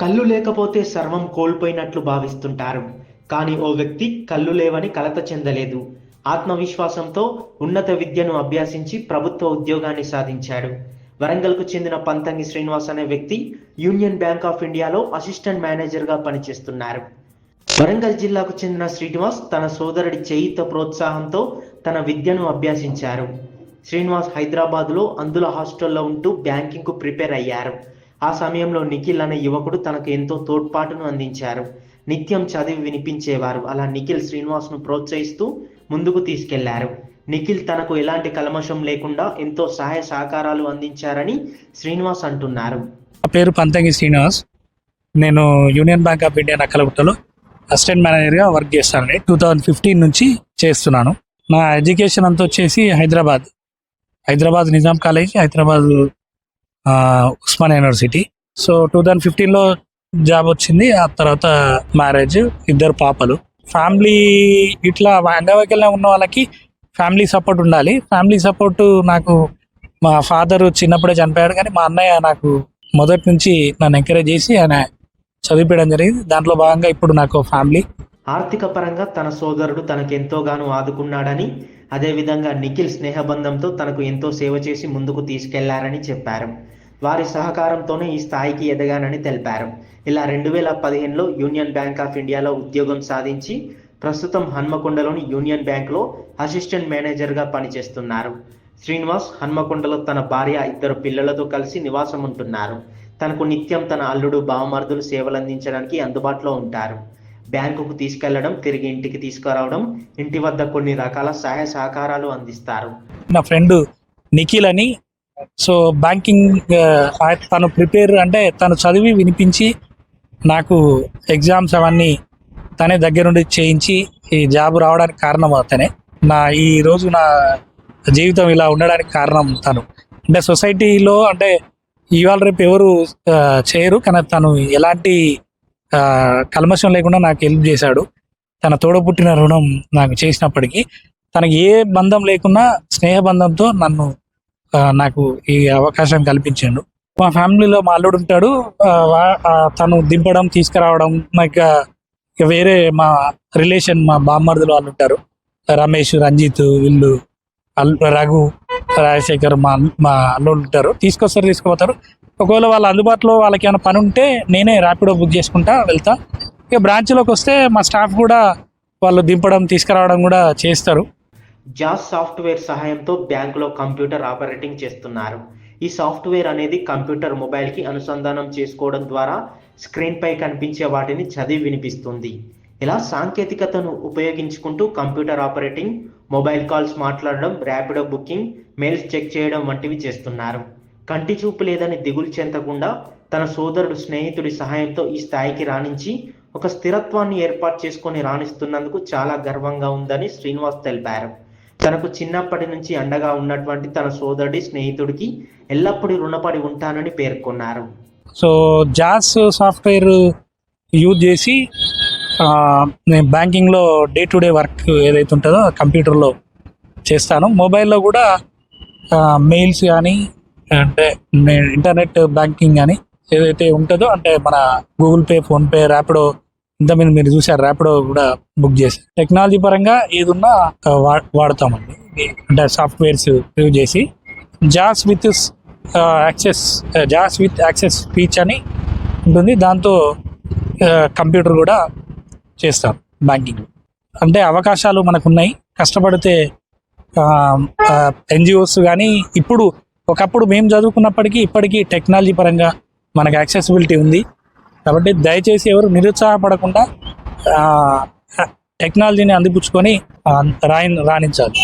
కళ్ళు లేకపోతే సర్వం కోల్పోయినట్లు భావిస్తుంటారు. కానీ ఓ వ్యక్తి కళ్ళు లేవని కలత చెందలేదు. ఆత్మవిశ్వాసంతో ఉన్నత విద్యను అభ్యసించి ప్రభుత్వ ఉద్యోగాన్ని సాధించాడు. వరంగల్కు చెందిన పంతంగి శ్రీనివాస్ అనే వ్యక్తి యూనియన్ బ్యాంక్ ఆఫ్ ఇండియాలో అసిస్టెంట్ మేనేజర్గా పనిచేస్తున్నారు. వరంగల్ జిల్లాకు చెందిన శ్రీనివాస్ తన సోదరుడి చేయిత ప్రోత్సాహంతో తన విద్యను అభ్యసించారు. శ్రీనివాస్ హైదరాబాద్లో అందుల హాస్టల్లో ఉంటూ బ్యాంకింగ్కు ప్రిపేర్ అయ్యారు. ఆ సమయంలో నిఖిల్ అనే యువకుడు తనకు ఎంతో తోడ్పాటును అందించారు. నిత్యం చదివి వినిపించేవారు. అలా నిఖిల్ శ్రీనివాస్ను ప్రోత్సహిస్తూ ముందుకు తీసుకెళ్ళారు. నిఖిల్ తనకు ఎలాంటి కల్మషం లేకుండా ఎంతో సహాయ సహకారాలు అందించారని శ్రీనివాస్ అంటున్నారు. నా పేరు పంతంగి శ్రీనివాస్. నేను యూనియన్ బ్యాంక్ ఆఫ్ ఇండియా నక్కలగుట్టలో అసిస్టెంట్ మేనేజర్గా వర్క్ చేస్తానండి. టూ థౌజండ్ ఫిఫ్టీన్ నుంచి చేస్తున్నాను. నా ఎడ్యుకేషన్ అంతా వచ్చేసి హైదరాబాద్. హైదరాబాద్ నిజాం కాలేజ్ హైదరాబాద్ ఆ, Osman university. So two thousand ఫిఫ్టీన్లో జాబ్ వచ్చింది. ఆ తర్వాత మ్యారేజ్ ఇద్దరు పాపలు. ఫ్యామిలీ ఇట్లా అంగవైకల్యం ఉన్న వాళ్ళకి ఫ్యామిలీ సపోర్ట్ ఉండాలి. ఫ్యామిలీ సపోర్ట్ నాకు మా ఫాదర్ చిన్నప్పుడే చనిపోయాడు కానీ మా అన్నయ్య నాకు మొదటి నుంచి నన్ను ఎంకరేజ్ చేసి ఆయన చదివించడం జరిగింది. దాంట్లో భాగంగా ఇప్పుడు నాకు ఫ్యామిలీ. ఆర్థిక పరంగా తన సోదరుడు తనకు ఎంతోగానో ఆదుకున్నాడని అదేవిధంగా నిఖిల్ స్నేహబంధంతో తనకు ఎంతో సేవ చేసి ముందుకు తీసుకెళ్ళారని చెప్పారు. వారి సహకారంతోనే ఈ స్థాయికి ఎదగానని తెలిపారు. ఇలా రెండు వేల పదిహేనులో యూనియన్ బ్యాంక్ ఆఫ్ ఇండియాలో ఉద్యోగం సాధించి ప్రస్తుతం హన్మకొండలోని యూనియన్ బ్యాంక్లో అసిస్టెంట్ మేనేజర్గా పనిచేస్తున్నారు. శ్రీనివాస్ హన్మకొండలో తన భార్య ఇద్దరు పిల్లలతో కలిసి నివాసం ఉంటున్నారు తనకు నిత్యం తన అల్లుడు బావమరుదులు సేవలు అందించడానికి అందుబాటులో ఉంటారు. బ్యాంకుకు తీసుకెళ్ళడం తిరిగి ఇంటికి తీసుకురావడం ఇంటి వద్ద కొన్ని రకాల సహాయ సహకారాలు అందిస్తారు. నా ఫ్రెండ్ నిఖిల్ అని సో బ్యాంకింగ్ తను ప్రిపేర్ అంటే తను చదివి వినిపించి నాకు ఎగ్జామ్స్ అవన్నీ తనే దగ్గరుండి చేయించి ఈ జాబ్ రావడానికి కారణం అతనే. నా ఈ రోజు నా జీవితం ఇలా ఉండడానికి కారణం తను. అంటే సొసైటీలో అంటే ఇవాళ రేపు ఎవరు చేయరు కానీ తను ఎలాంటి కల్మషం లేకుండా నాకు హెల్ప్ చేశాడు. తన తోడపుట్టిన రుణం నాకు చేసినప్పటికీ తనకి ఏ బంధం లేకున్నా స్నేహ బంధంతో నన్ను నాకు ఈ అవకాశం కల్పించాడు. మా ఫ్యామిలీలో మా అల్లుడు ఉంటాడు. తను దింపడం తీసుకురావడం ఇంకా ఇక వేరే మా రిలేషన్ మా బామ్మర్దులు వాళ్ళు ఉంటారు. రమేష్ రంజిత్ వీళ్ళు అల్ రఘు రాజశేఖర్ మా మా అల్లుడు ఉంటారు. తీసుకొస్తారు తీసుకుపోతారు. ఒకవేళ వాళ్ళ అందుబాటులో వాళ్ళకి ఏమైనా పని ఉంటే నేనే ర్యాపిడో బుక్ చేసుకుంటా వెళ్తా. ఇక బ్రాంచ్లోకి వస్తే మా స్టాఫ్ కూడా వాళ్ళు దింపడం తీసుకురావడం కూడా చేస్తారు. జాస్ సాఫ్ట్వేర్ సహాయంతో బ్యాంకులో కంప్యూటర్ ఆపరేటింగ్ చేస్తున్నారు. ఈ సాఫ్ట్వేర్ అనేది కంప్యూటర్ మొబైల్కి అనుసంధానం చేసుకోవడం ద్వారా స్క్రీన్పై కనిపించే వాటిని చదివి వినిపిస్తుంది. ఇలా సాంకేతికతను ఉపయోగించుకుంటూ కంప్యూటర్ ఆపరేటింగ్ మొబైల్ కాల్స్ మాట్లాడడం ర్యాపిడో బుకింగ్ మెయిల్స్ చెక్ చేయడం వంటివి చేస్తున్నారు. కంటి చూపు లేదని దిగులు చెందకుండా తన సోదరుడు స్నేహితుడి సహాయంతో ఈ స్థాయికి రాణించి ఒక స్థిరత్వాన్ని ఏర్పాటు చేసుకొని రాణిస్తున్నందుకు చాలా గర్వంగా ఉందని శ్రీనివాస్ తెలిపారు. తనకు చిన్నప్పటి నుంచి అండగా ఉన్నటువంటి తన సోదరుడి స్నేహితుడికి ఎల్లప్పుడూ రుణపడి ఉంటానని పేర్కొన్నారు. సో జాస్ సాఫ్ట్వేర్ యూజ్ చేసి నేను బ్యాంకింగ్లో డే టు డే వర్క్ ఏదైతే ఉంటుందో కంప్యూటర్లో చేస్తాను. మొబైల్లో కూడా మెయిల్స్ కానీ అంటే ఇంటర్నెట్ బ్యాంకింగ్ కానీ ఏదైతే ఉంటుందో అంటే మన గూగుల్ పే ఫోన్పే ర్యాపిడో ఇంతమంది మీరు చూసారు ర్యాపిడో కూడా బుక్ చేసి టెక్నాలజీ పరంగా ఏదున్నా వా- వాడతామండి. అంటే సాఫ్ట్వేర్స్ యూజ్ చేసి Jos with access Jos with access speech అని ఉంటుంది. దాంతో కంప్యూటర్ కూడా చేస్తాం బ్యాంకింగ్ అంటే అవకాశాలు మనకు ఉన్నాయి కష్టపడితే ఎన్జిఓస్ కానీ ఇప్పుడు ఒకప్పుడు మేము చదువుకున్నప్పటికీ ఇప్పటికీ టెక్నాలజీ పరంగా మనకు యాక్సెసిబిలిటీ ఉంది. కాబట్టి దయచేసి ఎవరు నిరుత్సాహపడకుండా టెక్నాలజీని అందిపుచ్చుకొని రాయి రాణించాలి.